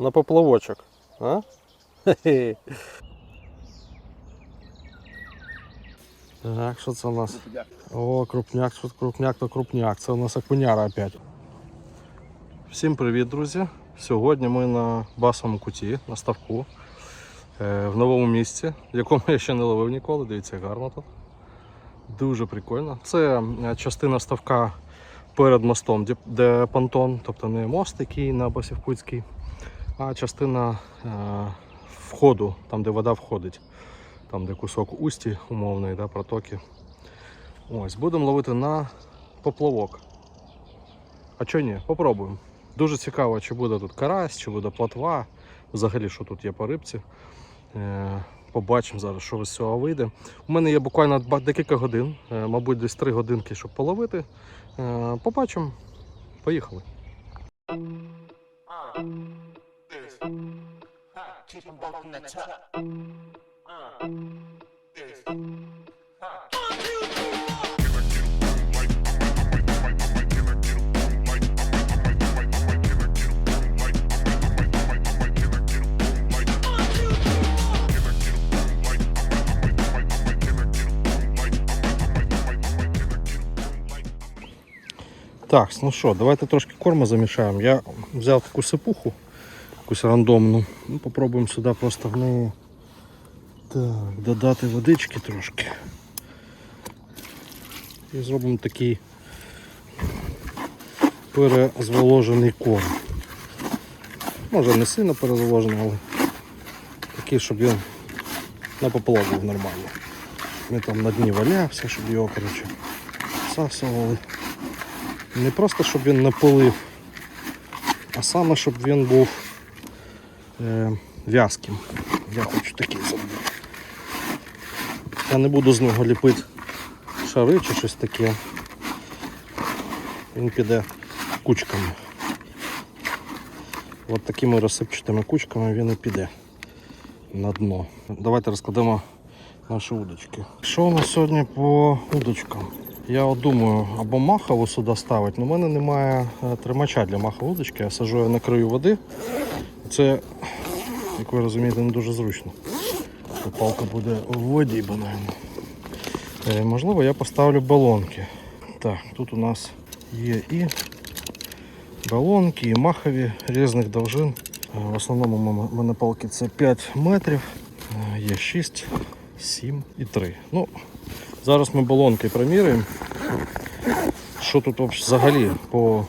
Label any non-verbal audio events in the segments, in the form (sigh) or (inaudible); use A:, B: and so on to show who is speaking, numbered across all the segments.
A: на поплавочок. А? Хе-хе. (laughs) Так, що це у нас? О, крупняк, що крупняк, то крупняк. Це у нас окуняра опять. Всім привіт, друзі! Сьогодні ми на басовому куті, на ставку, е, в новому місці, в якому я ще не ловив ніколи. Дивіться, гарно тут. Дуже прикольно. Це е, частина ставка перед мостом, де понтон, тобто не мост, який на Басівкутській, а частина е, входу, там де вода входить, там де кусок усті умовний, да, протоки. Ось, будемо ловити на поплавок. А чого ні? Попробуємо. Дуже цікаво, чи буде тут карась, чи буде платва, взагалі, що тут є по рибці. Е, Побачимо зараз, що з цього вийде. У мене є буквально декілька годин, е, мабуть, десь 3 годинки, щоб половити. Побачимо. Поїхали.
B: In the tuck.
A: Так, ну що, давайте трошки корму замішаємо. Я взяв таку сипуху, якусь рандомну. Ну, попробуємо сюди просто в неї так, додати водички трошки. І зробимо такий перезволожений корм. Може не сильно перезволожений, але такий, щоб він на поплавок був нормально. Він там на дні валявся, щоб його коротше, всасували. Не просто щоб він не пилив, а саме щоб він був е, в'язким. Я хочу такий зробити. Я не буду з нього ліпити шари чи щось таке. Він піде кучками. От такими розсипчатими кучками він і піде на дно. Давайте розкладемо наші удочки. Що у нас сьогодні по удочкам? Я от думаю, або махову сюди ставити, але в мене немає е, тримача для махової удочки. Я сажу на краю води. Це, як ви розумієте, не дуже зручно. Бо Палка буде в воді банально. Е, Можливо, я поставлю балонки. Так, тут у нас є і балонки, і махові різних довжин. Е, В основному в мене палки це 5 метрів, е, є 6, 7 і 3. Ну, зараз ми балонки проміряємо. Що тут взагалі по,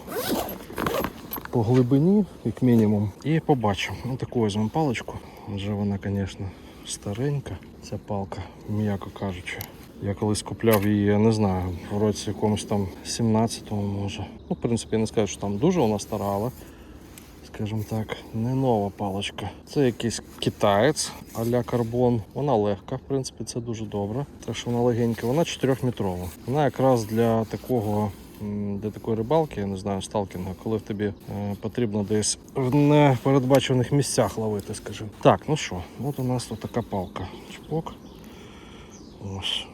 A: по глибині, як мінімум, і побачимо. Ось таку візьмемо паличку. Вже вона, звісно, старенька. Ця палка, м'яко кажучи. Я колись купляв її, я не знаю, в році якомусь там 17-му може. Ну, в принципі, я не скажу, що там дуже вона стара, але, скажімо так, не нова паличка. Це якийсь китаєць а-ля карбон. Вона легка, в принципі, це дуже добре. Те, що вона легенька, вона 4-метрова. Вона якраз для такого. Для такої рибалки, я не знаю, сталкінга, коли в тобі е, потрібно десь в непередбачених місцях ловити, скажімо. Так, ну що, от у нас тут така палка. Чпок. Ось.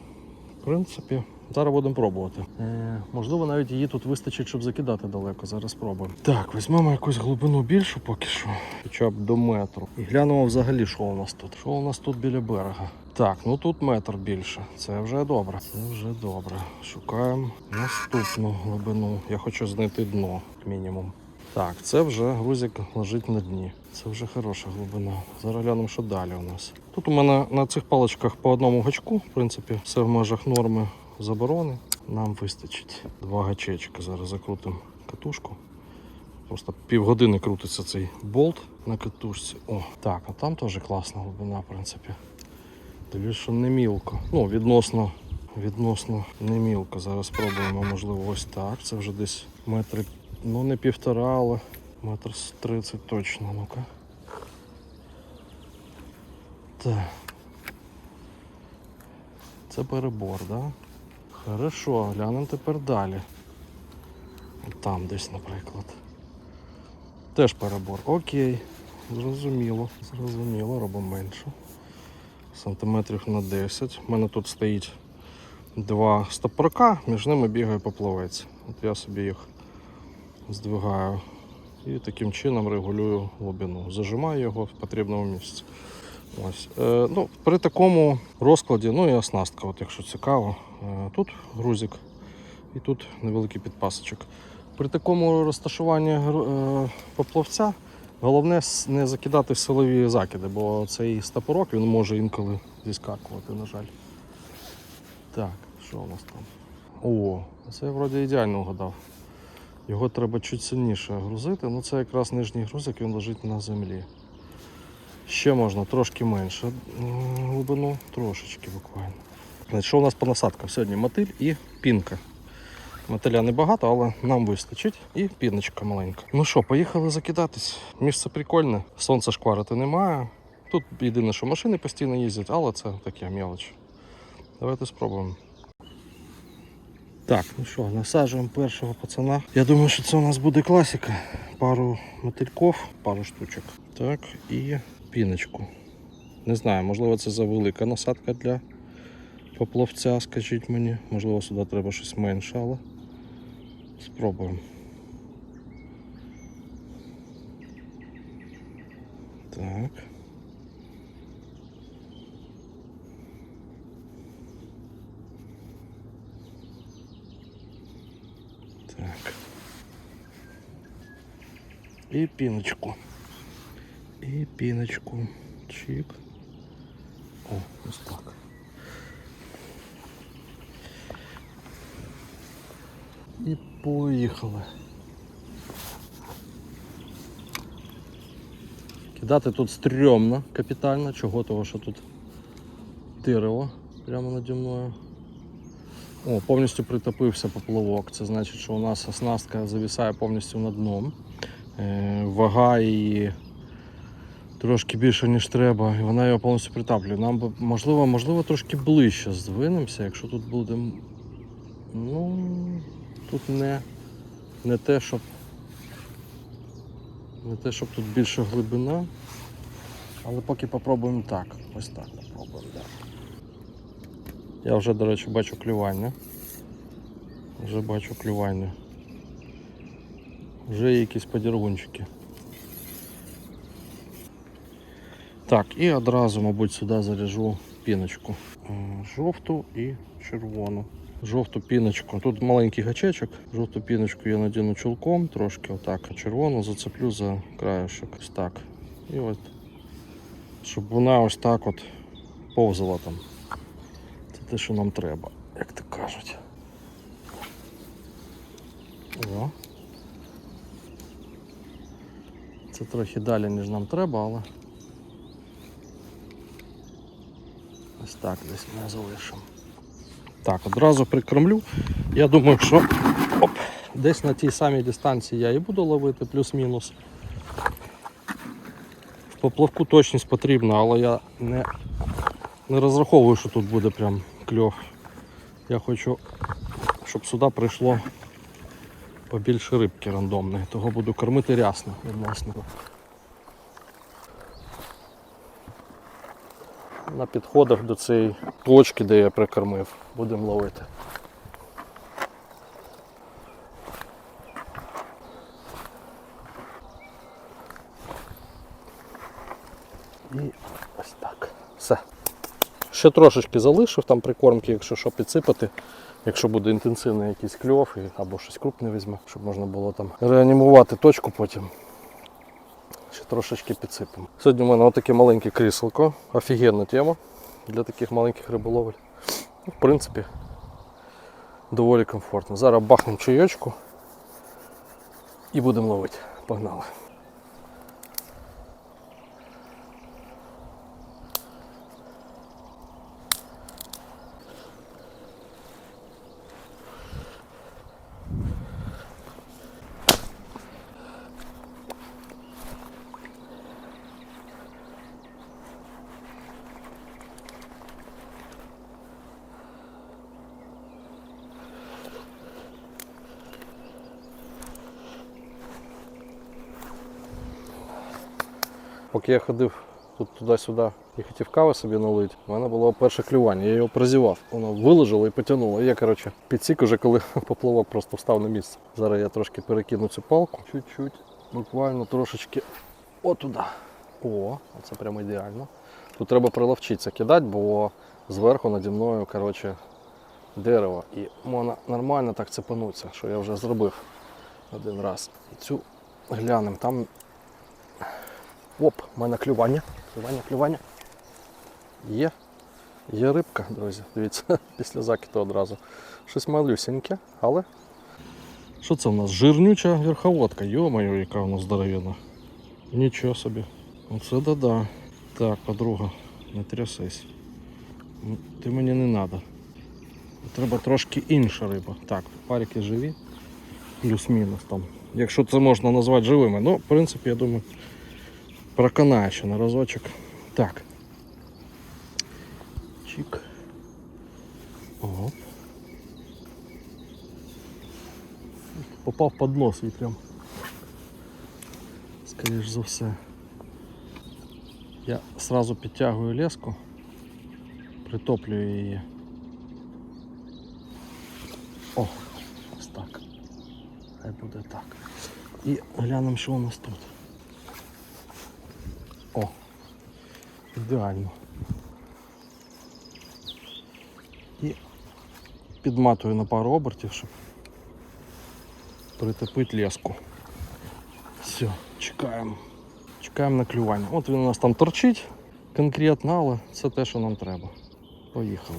A: В принципі, зараз будемо пробувати. Е, можливо, навіть її тут вистачить, щоб закидати далеко. Зараз спробуємо. Так, візьмемо якусь глибину більшу поки що. Хоча б до метру. І глянемо взагалі, що у нас тут. Що у нас тут біля берега. Так, ну тут метр більше. Це вже добре. Це вже добре. Шукаємо наступну глибину. Я хочу знайти дно, мінімум. Так, це вже грузик лежить на дні. Це вже хороша глибина. Зараз глянемо, що далі у нас. Тут у мене на цих паличках по одному гачку, в принципі, все в межах норми заборони. Нам вистачить два гачечка. Зараз закрутимо катушку. Просто півгодини крутиться цей болт на катушці. О, так, а там теж класна глибина, в принципі. Дивлюсь, що не мілко. Ну, відносно, відносно не мілко. Зараз спробуємо, можливо, ось так. Це вже десь метри, ну не півтора, але метр з 30 точно. Ну-ка. Так. Це перебор, да? Хорошо, глянемо тепер далі. Там десь, наприклад. Теж перебор. Окей. Зрозуміло. Зрозуміло, робимо менше. Сантиметрів на 10. У мене тут стоїть два стопорка, між ними бігає поплавець. От я собі їх здвигаю і таким чином регулюю глибину. Зажимаю його в потрібному місці. Ось. Е, ну, при такому розкладі, ну і оснастка, от якщо цікаво, е, тут грузик і тут невеликий підпасочок. При такому розташуванні е, поплавця головне не закидати силові закиди, бо цей стопорок він може інколи зіскакувати, на жаль. Так, що у нас там? О, це я вроді ідеально вгадав. Його треба чуть сильніше грузити. Ну це якраз нижній грузик, він лежить на землі. Ще можна трошки менше глибину, трошечки буквально. Значить, що у нас по насадкам? Сьогодні мотиль і пінка. Мотиля небагато, але нам вистачить. І піночка маленька. Ну що, поїхали закидатись. Місце прикольне, сонце шкварити немає. Тут єдине, що машини постійно їздять, але це таке мелоч. Давайте спробуємо. Так, ну що, насаджуємо першого пацана. Я думаю, що це у нас буде класика. Пару мотильків, пару штучок. Так, і піночку. Не знаю, можливо, це за велика насадка для поплавця, скажіть мені. Можливо, сюди треба щось менше, але спробуємо. Так. Так. І піночку. І піночку. Чик. О, ось так. І поїхали. Кидати тут стрьомно, капітально, чого того, що тут дерево прямо наді мною. О, повністю притопився поплавок. Це значить, що у нас оснастка зависає повністю над дном. Е, вага її трошки більше, ніж треба, і вона його повністю притаплює. Нам би, можливо, можливо, трошки ближче здвинемося, якщо тут буде. Ну, тут не, не те, щоб. Не те, щоб тут більше глибина. Але поки попробуємо так. Ось так попробуємо. Да. Я вже, до речі, бачу клювання. Вже бачу клювання. Вже є якісь подіргунчики. Так, і одразу, мабуть, сюди заряжу піночку. Жовту і червону. Жовту піночку. Тут маленький гачечок. Жовту піночку я надіну чулком трошки отак, а червону зацеплю за краєшок. Ось так. І от, щоб вона ось так от повзала там. Це те, що нам треба, як то кажуть. О. Це трохи далі, ніж нам треба, але ось так десь ми залишимо. Так, одразу прикормлю. Я думаю, що оп, десь на тій самій дистанції я і буду ловити, плюс-мінус. Поплавку точність потрібна, але я не, не розраховую, що тут буде прям кльов. Я хочу, щоб сюди прийшло побільше рибки рандомної, того буду кормити рясно відносно. На підходах до цієї точки, де я прикормив, будемо ловити. І ось так. Все. Ще трошечки залишив там прикормки, якщо що підсипати, якщо буде і якийсь кльов або щось крупне візьме, щоб можна було там реанімувати точку потім. Ще трошечки підсипемо. Сьогодні в мене отаке маленьке кріселко. Офігенна тема для таких маленьких риболовель. В принципі, доволі комфортно. Зараз бахнемо чайочку і будемо ловити. Погнали. Поки я ходив тут туди-сюди і хотів кави собі налити, в мене було перше клювання, я його прозівав. Воно виложило і потягнуло. Я, коротше, підсік уже, коли (laughs) поплавок просто встав на місце. Зараз я трошки перекину цю палку, чуть-чуть. Буквально трошечки отуда. О, це прямо ідеально. Тут треба приловчитися кидати, бо зверху наді мною коротше, дерево. І можна нормально так цепанутися, що я вже зробив один раз. І цю глянемо. Там. Оп, в мене клювання. Клювання, клювання. Є. Є рибка, друзі. Дивіться, (laughs) після закиду одразу. Щось малюсеньке, але. Що це у нас? Жирнюча верховодка. Йо-моє, яка у нас здоровенна. Нічого собі. Оце да-да. Так, подруга, не трясись. Ти мені не треба. Треба трошки інша риба. Так, парики живі. Плюс-мінус там. Якщо це можна назвати живими. Ну, в принципі, я думаю, проканає ще на разочок. Так. Чик. Оп. Попав під нос і прям. Скоріш за все. Я сразу підтягую леску, притоплюю її. О, ось так. Хай буде так. І глянемо, що у нас тут. О, ідеально. І підматую на пару обертів, щоб притопити леску. Все, чекаємо. Чекаємо на клювання. От він у нас там торчить конкретно, але це те, що нам треба. Поїхали.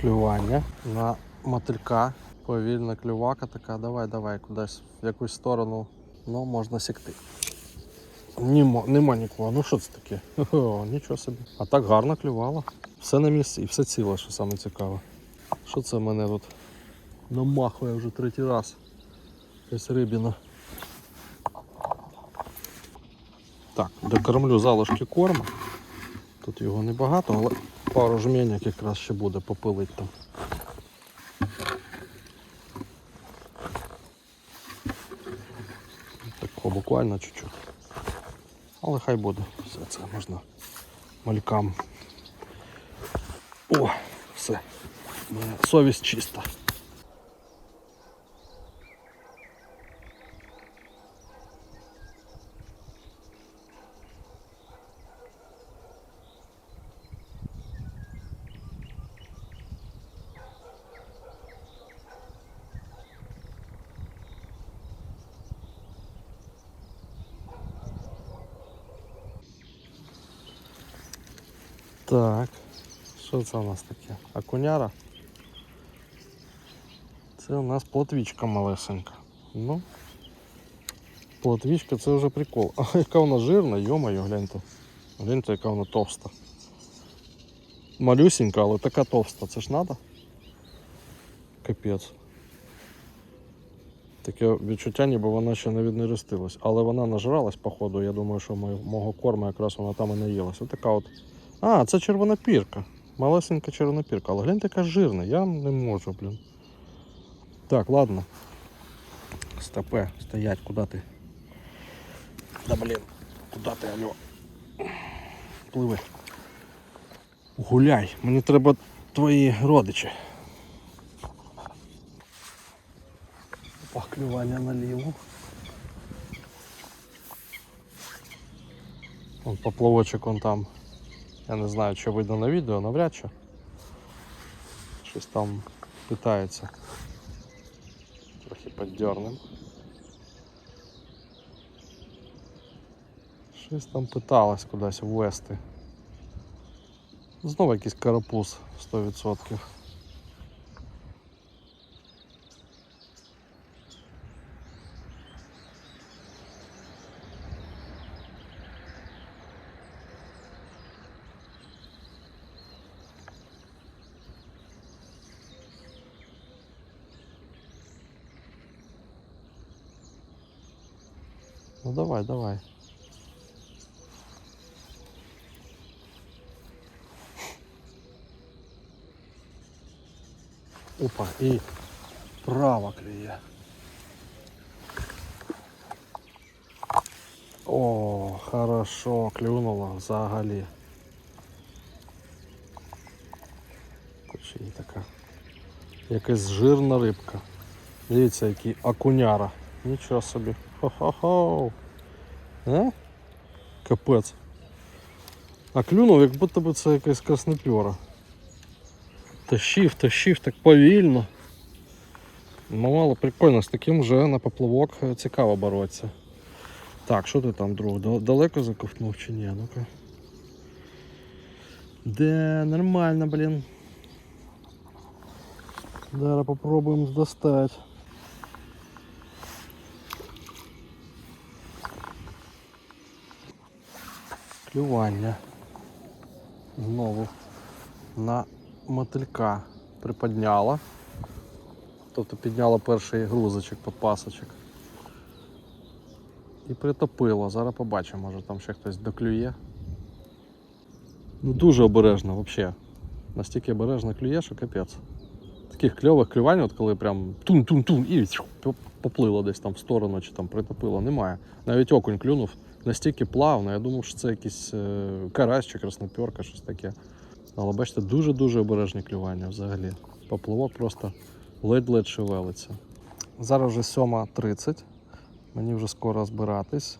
A: Клювання на мотилька. Повільна клювака така. Давай, давай, кудись в якусь сторону. Ну, можна сікти. Нема, нема нікого. Ну що це таке? (laughs) О, нічого собі. А так гарно клювало. Все на місці і все ціле, що саме цікаве. Що це в мене тут намахує вже третій раз. Якась рибіна. Так, докормлю залишки корму. Тут його небагато, але пару жменяк якраз ще буде попилить там. Такого буквально чуть-чуть. Але хай буде. Все це можна малькам. О, все. Совість чиста. Так, що це у нас таке? Акуняра? Це у нас плотвічка малесенька. Ну, плотвічка це вже прикол. (laughs) А яка вона жирна, йо-моє, гляньте. Гляньте, яка вона товста. Малюсенька, але така товста. Це ж треба? Капець. Таке відчуття, ніби вона ще не віднерестилась. Але вона нажралась, походу. Я думаю, що мого- корму якраз вона там і наїлась. Ось така от а, це червонопірка. Малесенька червонопірка. Але гляньте, яка жирна, я не можу, блін. Так, ладно. Стопе, стоять, куди ти? Да блін, куди ти, алло? Пливи. Гуляй, мені треба твої родичі. Пахлювання наліво. Вон поплавочок он там. Я не знаю, що видно на відео, навряд чи. Щось там питається. Трохи піддернем. Щось там питалось кудись ввести. Знову якийсь карапуз 100%. Ну давай, давай. Опа, і право клює. О, хорошо, клюнуло взагалі. Хоч і така. Якась жирна рибка. Дивіться, який окуняра. Нічого собі. Хо-хо-хо. А? Капець. А клюнув, як будто б це якась краснопьора. Тащив, тащив так повільно. Ну, але прикольно, з таким вже на поплавок е, цікаво боротися. Так, що ти там, друг? Далеко заковтнув чи ні? Ну-ка. Де, нормально, блін. Зараз попробуємо достати. Клювання. Знову на мотилька приподняла. Тобто підняла перший грузочок, подпасочок. І притопило. Зараз побачимо, може там ще хтось доклює. Ну дуже обережно взагалі. Настільки обережно клює, що капець. Таких кльових клювань, от коли прям тун-тун-тун і поплило десь там в сторону чи там притопило, немає. Навіть окунь клюнув настільки плавно, я думав, що це якийсь е, карась чи красноперка, щось таке. Але бачите, дуже-дуже обережні клювання взагалі. Поплавок просто ледь-ледь шевелиться. Зараз вже 7.30. Мені вже скоро збиратись.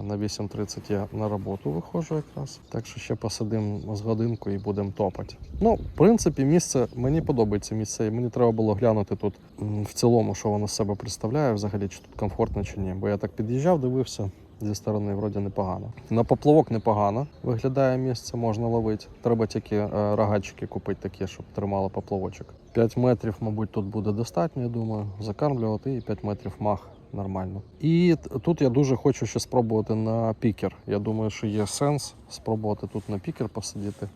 A: Е, На 8.30 я на роботу виходжу якраз. Так що ще посидимо з годинку і будемо топати. Ну, в принципі, місце мені подобається місце. І мені треба було глянути тут в цілому, що воно з себе представляє, взагалі, чи тут комфортно чи ні. Бо я так під'їжджав, дивився. Зі сторони вроді непогано. На поплавок непогано виглядає місце, можна ловити. Треба тільки е, рогачики купити такі, щоб тримало поплавочок. 5 метрів, мабуть, тут буде достатньо, я думаю. Закармлювати і 5 метрів мах нормально. І тут я дуже хочу ще спробувати на пікер. Я думаю, що є сенс спробувати тут на пікер посидіти,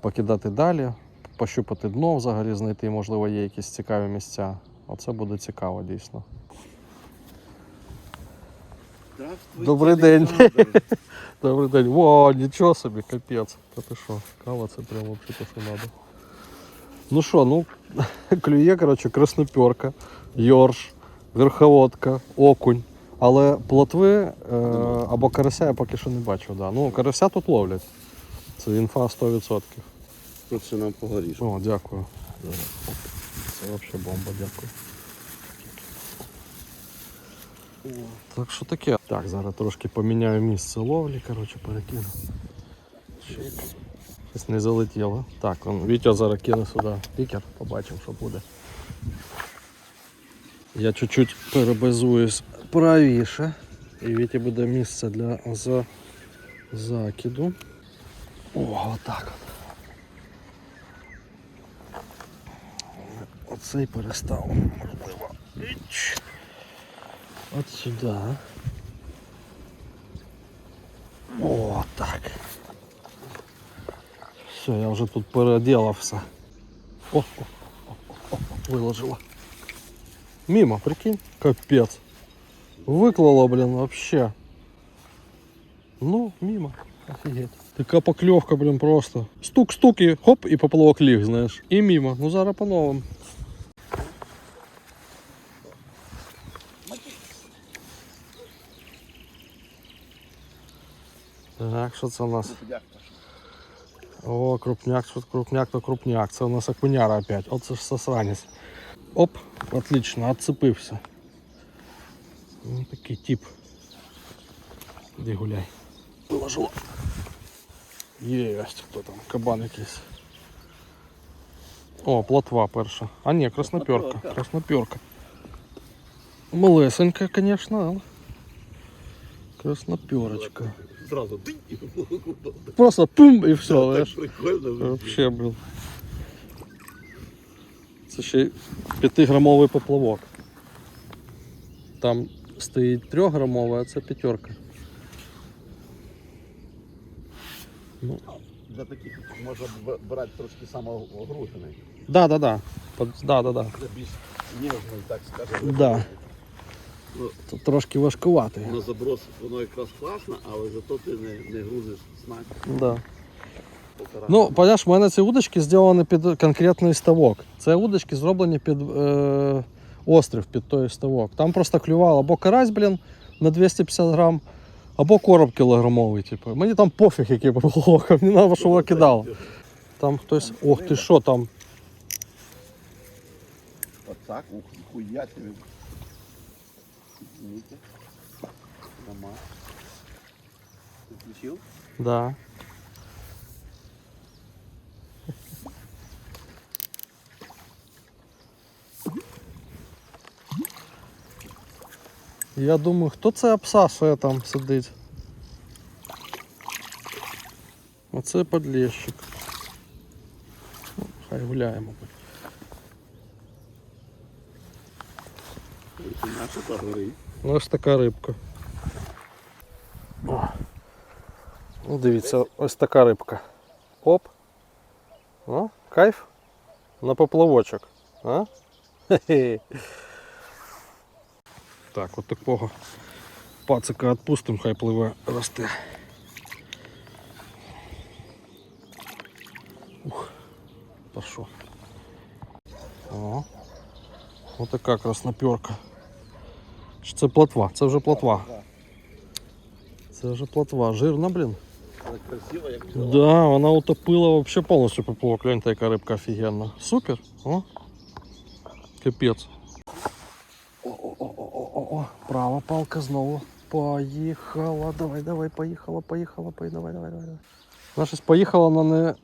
A: покидати далі, пощупати дно взагалі, знайти, можливо, є якісь цікаві місця. Оце буде цікаво дійсно. Добрий день. (laughs) Добрий день. Во, нічого собі, капець. Та ти що, кава це прямо взагалі те, що треба. Ну що, ну, (laughs) клює, коротше, красноперка, йорш, верховодка, окунь. Але плотви е, або карася я поки що не бачив. Да. Ну, карася тут ловлять. Це інфа 100%.
C: Тут ще нам погоріш.
A: О, дякую. Це взагалі бомба, дякую. Так що таке? Так, зараз трошки поміняю місце ловлі, коротше, перекину. Щось не залетіло. Так, он, Вітя зараз кине сюди пікер, побачимо, що буде. Я чуть-чуть перебазуюсь правіше. І Віті буде місце для за... закиду. О, отак от. Оцей перестав. Можливо. От сюди. О, так. Все, я вже тут переделався. О, о, о, о, о, виложила. Мимо, прикинь, капець. Виклало, блін, вообще. Ну, мимо. Офігеть. Така покльовка, блін, просто. Стук-стук і хоп, і поплавок ліг, знаєш. І мимо. Ну зараз по новому. Так, що це у нас? О, крупняк, що крупняк, то крупняк. Це у нас окуняра опять. От це ж сосранець. Оп, отлично, отцепився. Ну, такий тип. Іди гуляй. Виложило. Єсть, хто там, кабан якийсь. О, плотва перша. А ні, красноперка. Красноперка. Малесенька, конечно, але. Красноперочка.
C: Зразу ти
A: Просто пум і все, знаєш.
C: прикольно.
A: Вообще, блин. Це ще 5-грамовий поплавок. Там стоїть 3-грамовий, а це п'ятерка. Ну,
C: Для таких можна брати трошки самогружений.
A: да, да, да. Да, да, да.
C: Це більш ніжний, так скажемо.
A: Да.
C: Ну,
A: Тут трошки важкуватий.
C: на заброс воно якраз класно, але зато ти не, не грузиш снасть
A: Да.
C: полтора.
A: Ну, понимаешь, в мене ці удочки зроблені під конкретний ставок. Це удочки зроблені під е, острів, під той ставок. Там просто клював або карась, блін, на 250 грам, або короб кілограмовий. Типу. Мені там пофіг, який (laughs) поплавок, мені треба, щоб його кидав. Там хтось. Ох ти що там?
C: Отак, ух, хуя тебе. Извините. Нема. Ты включил?
A: Да. Я думаю, хто це обсасує там сидить? Оце подлещик. Ну, Хай гуляє, мабуть.
C: Це погори.
A: Ну, ось така рибка. О. Ну, дивіться, ось така рибка. Оп. О, кайф. На поплавочок. А? Так, от такого пацика відпустимо, хай пливе росте. Ух, пошов. О, ось така красноперка. Чи Це плотва, це вже плотва. Це вже плотва, жирна, блін.
C: Але красиво, як взяла.
A: Да, вона утопила вообще повністю поплавок. Гляньте, яка рибка офігенна. Супер. О. Капець. О-о-о-о-о-о. Права палка знову. Поїхала. Давай, давай, поїхала, поїхала, поїхала. Давай, давай, давай. Вона щось поїхала, але не,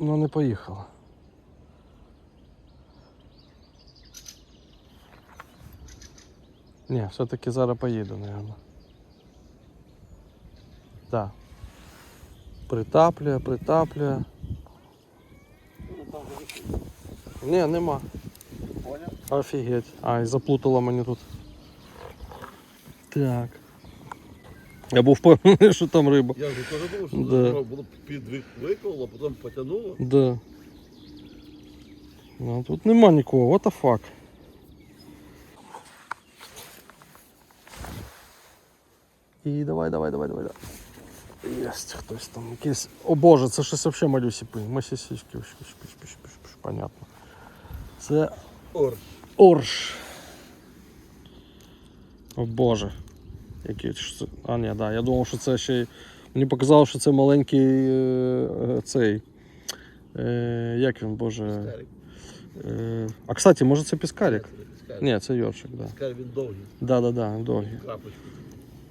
A: але не поїхала. Ні, все-таки зараз поїду, мабуть. Так. Притаплює, притаплює. Ні, нема.
C: Понял?
A: Офігеть. Ай, заплутала мені тут. Так. Я був впевнений, що там риба.
C: Я вже теж думав, що
A: Да.
C: да. було підвиколо, потім потягнуло.
A: Да. Ну, тут нема нікого, what the fuck. І давай, давай, давай, давай. Єсть, хтось там якийсь. О боже, це щось взагалі малюсі. Масісічки. Понятно. Це
C: Ор.
A: Орш. О боже. Який це. А, ні, да. Я думав, що це ще. Мені показало, що це маленький е, е, цей. Е, як він, боже. Е, а кстати, може це піскарик?
C: Це піскарик.
A: Ні, це йоршик, да.
C: Піскарик він довгий.
A: Да, да, да, довгий.
C: Крапочку.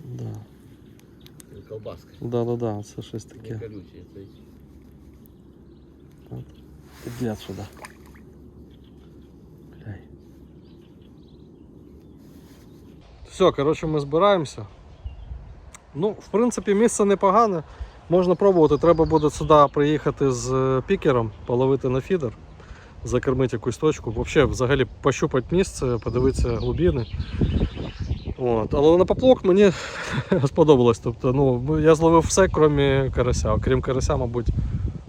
A: Да.
C: Колбаска.
A: Да, да, да, це щось таке.
C: колючий. Цей.
A: Іди сюди. Бляй. Все, коротше, ми збираємося. Ну, в принципі, місце непогане. Можна пробувати. Треба буде сюди приїхати з е, пікером, половити на фідер, закормити якусь точку. Взагалі, взагалі пощупати місце, подивитися глибини. От. Але на поплавок мені (laughs) сподобалось. Тобто, ну, я зловив все, крім карася. Окрім карася, мабуть.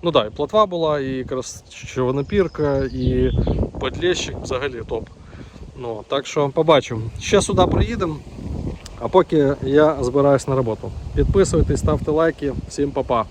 A: Ну так, да, і плотва була, і якраз човнопірка, і подлещик взагалі топ. Ну, так що побачимо. Ще сюди приїдемо, а поки я збираюсь на роботу. Підписуйтесь, ставте лайки. Всім па-па.